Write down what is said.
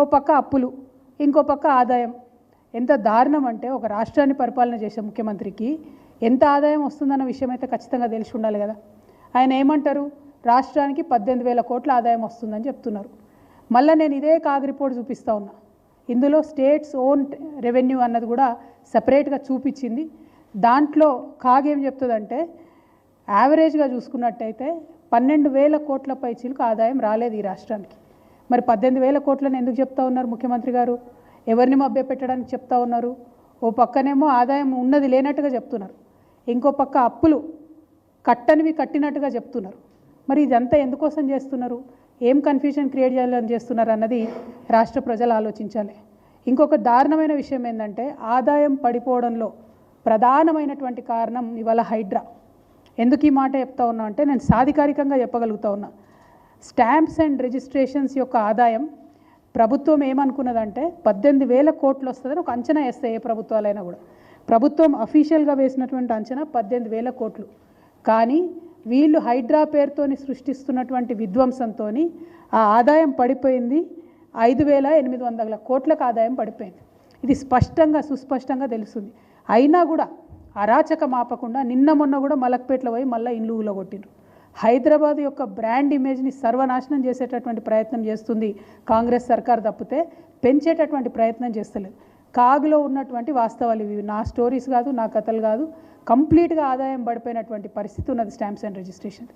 ఓ పక్క అప్పులు ఇంకో పక్క ఆదాయం. ఎంత దారుణం అంటే ఒక రాష్ట్రాన్ని పరిపాలన చేసే ముఖ్యమంత్రికి ఎంత ఆదాయం వస్తుందన్న విషయం అయితే ఖచ్చితంగా తెలిసి ఉండాలి కదా. ఆయన ఏమంటారు? రాష్ట్రానికి పద్దెనిమిది వేల కోట్ల ఆదాయం వస్తుందని చెప్తున్నారు. మళ్ళీ నేను ఇదే కాగ్ రిపోర్ట్ చూపిస్తూ ఉన్నా. ఇందులో స్టేట్స్ ఓన్ రెవెన్యూ అన్నది కూడా సపరేట్గా చూపించింది. దాంట్లో కాగ్ ఏం చెప్తుందంటే యావరేజ్గా చూసుకున్నట్టయితే పన్నెండు వేల కోట్ల పైచీలకు ఆదాయం రాలేదు ఈ రాష్ట్రానికి. మరి పద్దెనిమిది వేల కోట్లను ఎందుకు చెప్తా ఉన్నారు ముఖ్యమంత్రి గారు? ఎవరిని మభ్యపెట్టడానికి చెప్తా ఉన్నారు? ఓ పక్కనేమో ఆదాయం ఉన్నది లేనట్టుగా చెప్తున్నారు. ఇంకో పక్క అప్పులు కట్టనివి కట్టినట్టుగా చెప్తున్నారు. మరి ఇదంతా ఎందుకోసం చేస్తున్నారు? ఏం కన్ఫ్యూజన్ క్రియేట్ చేయాలని చేస్తున్నారు అన్నది రాష్ట్ర ప్రజలు ఆలోచించాలి. ఇంకొక దారుణమైన విషయం ఏంటంటే ఆదాయం పడిపోవడంలో ప్రధానమైనటువంటి కారణం ఇవాళ హైడ్రా. ఎందుకు ఈ మాట చెప్తా ఉన్నా అంటే నేను సాధికారికంగా చెప్పగలుగుతా ఉన్నా. స్టాంప్స్ అండ్ రిజిస్ట్రేషన్స్ యొక్క ఆదాయం ప్రభుత్వం ఏమనుకున్నదంటే పద్దెనిమిది వేల కోట్లు వస్తుందని ఒక అంచనా వేస్తాయి ఏ ప్రభుత్వాలైనా కూడా. ప్రభుత్వం అఫీషియల్గా వేసినటువంటి అంచనా పద్దెనిమిది వేల కోట్లు. కానీ వీళ్ళు హైడ్రా పేరుతోని సృష్టిస్తున్నటువంటి విధ్వంసంతో ఆ ఆదాయం పడిపోయింది. ఐదు వేల ఎనిమిది వందల కోట్లకు ఆదాయం పడిపోయింది. ఇది స్పష్టంగా సుస్పష్టంగా తెలుస్తుంది. అయినా కూడా అరాచక మాపకుండా నిన్న మొన్న కూడా మలక్పేటలో పోయి మళ్ళీ ఇండ్లు ఊలగొట్టిండ్రు. హైదరాబాద్ యొక్క బ్రాండ్ ఇమేజ్ని సర్వనాశనం చేసేటటువంటి ప్రయత్నం చేస్తుంది కాంగ్రెస్ సర్కార్ తప్పితే పెంచేటటువంటి ప్రయత్నం చేస్తలేదు. కాగులో ఉన్నటువంటి వాస్తవాలు ఇవి. నా స్టోరీస్ కాదు నా కథలు కాదు. కంప్లీట్గా ఆదాయం పడిపోయినటువంటి పరిస్థితి ఉన్నది స్టాంప్స్ అండ్ రిజిస్ట్రేషన్.